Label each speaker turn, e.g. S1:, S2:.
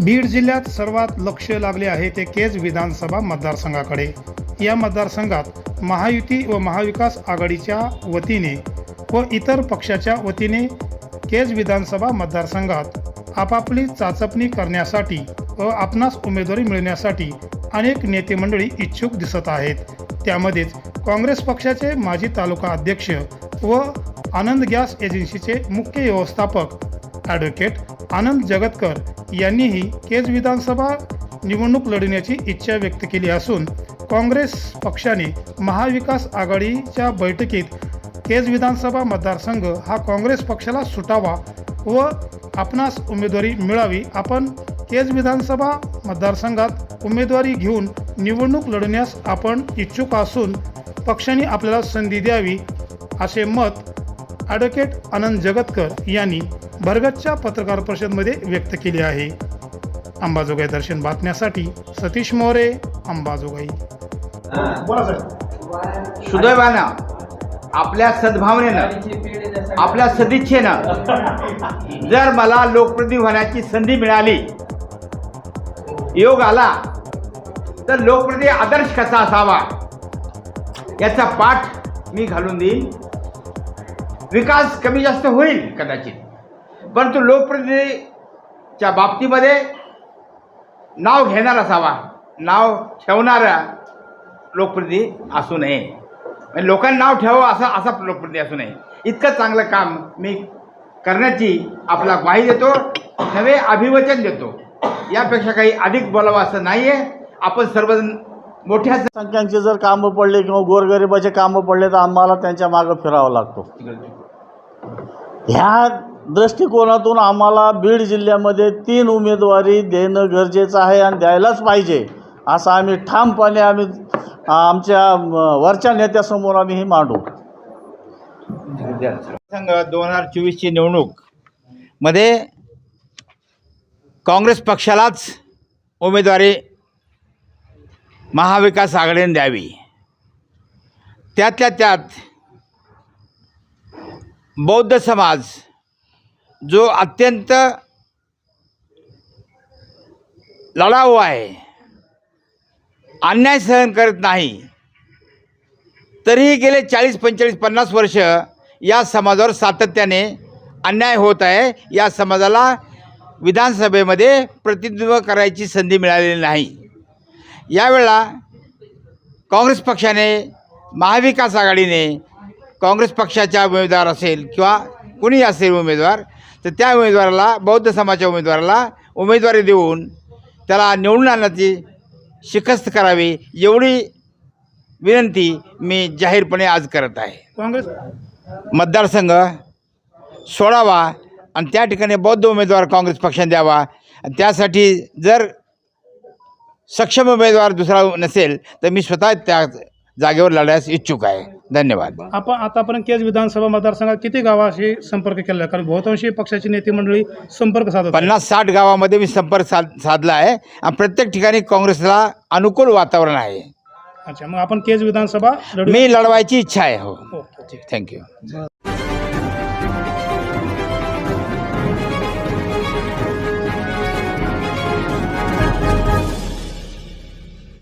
S1: बीड जिल्ह्यात सर्वात लक्ष लागले आहे ते केज विधानसभा मतदारसंघाकडे. या मतदारसंघात महायुती व महाविकास आघाडीच्या वतीने व इतर पक्षाच्या वतीने केज विधानसभा मतदारसंघात आपापली चाचपणी करण्यासाठी व आपणास उमेदवारी मिळण्यासाठी अनेक नेते मंडळी इच्छुक दिसत आहेत. त्यामध्येच काँग्रेस पक्षाचे माजी तालुका अध्यक्ष व आनंद गॅस एजन्सीचे मुख्य व्यवस्थापक ॲडव्होकेट आनंद जगतकर यांनीही केज विधानसभा निवडणूक लढण्याची इच्छा व्यक्त केली असून काँग्रेस पक्षाने महाविकास आघाडीच्या बैठकीत केज विधानसभा मतदारसंघ हा काँग्रेस पक्षाला सुटावा व आपणास उमेदवारी मिळावी आपण केज विधानसभा मतदारसंघात उमेदवारी घेऊन निवडणूक लढण्यास आपण इच्छुक असून पक्षाने आपल्याला संधी द्यावी असे मत ॲडव्होकेट आनंद जगतकर यांनी भरगतच्या पत्रकार परिषदमध्ये व्यक्त केले आहे. अंबाजोगाई दर्शन बातम्यासाठी सतीश मोरे अंबाजोगाई.
S2: सुदैवानं आपल्या सद्भावनेनं आपल्या सदिच्छेनं जर मला लोकप्रतिनिधी होण्याची संधी मिळाली योग आला तर लोकप्रतिनिधी आदर्श कसा असावा? याचा पाठ मी घालून देईन. विकास कमी जास्त होईल कदाचित. परंतु लोकप्रतिनिधीच्या बाबतीमध्ये नाव घेणार असावा नाव ठेवणारा लोकप्रतिनिधी असू नये. म्हणजे लोकांनी नाव ठेवावं असा असा लोकप्रतिनिधी असू नये. इतकं चांगलं काम मी करण्याची आपला ग्वाही देतो नवे अभिवचन देतो. यापेक्षा काही अधिक बोलावं असं नाही आहे आपण सर्वजण मोठ्या
S3: संख्यांचे जर कामं पडले किंवा गोरगरिबाचे कामं पडले तर आम्हाला त्यांच्या मागं फिरावं लागतो. ह्या दृष्टिकोनातून आम्हाला बीड जिल्ह्यामध्ये तीन उमेदवारी देणं गरजेचं आहे आणि द्यायलाच पाहिजे असं आम्ही ठामपणे आम्ही आमच्या वरच्या नेत्यासमोर आम्ही हे मांडू.
S2: सांगा दोन हजार चोवीसची निवडणूकमध्ये काँग्रेस पक्षालाच उमेदवारी महाविकास आघाडीने द्यावी. त्यातल्या त्यात बौद्ध समाज जो अत्यंत लढाऊ आहे अन्याय सहन करत नाही तरीही गेले चाळीस पंचेचाळीस पन्नास वर्ष या समाजावर सातत्याने अन्याय होत आहे. या समाजाला विधानसभेमध्ये प्रतिनिधित्व करायची संधी मिळालेली नाही. यावेळेला काँग्रेस पक्षाने महाविकास आघाडीने काँग्रेस पक्षाचा उमेदवार असेल किंवा कुणी असेल उमेदवार तर त्या उमेदवाराला बौद्ध समाजाच्या उमेदवाराला उमेदवारी देऊन त्याला निवडून आणण्याची शिकस्त करावी एवढी विनंती मी जाहीरपणे आज करत आहे.
S1: काँग्रेस
S2: मतदारसंघ सोडावा आणि त्या ठिकाणी बौद्ध उमेदवार काँग्रेस पक्षाने द्यावा. आणि त्यासाठी जर सक्षम उमेदवार दुसरा नसेल तर मी स्वतः त्या जागेवर लढण्यास इच्छुक आहे. धन्यवाद.
S1: आपण आतापर्यंत केज विधानसभा मतदारसंघात किती गावाशी संपर्क केला? आहे? कारण बहुतांशी पक्षाची नेते मंडळी संपर्क साधत.
S2: पन्नास साठ गावामध्ये मी संपर्क साध साधला आहे आणि प्रत्येक ठिकाणी काँग्रेसला अनुकूल वातावरण आहे.
S1: अच्छा मग आपण केज विधानसभा
S2: मी लढवायची इच्छा आहे.
S1: हो. ठीक
S2: थँक्यू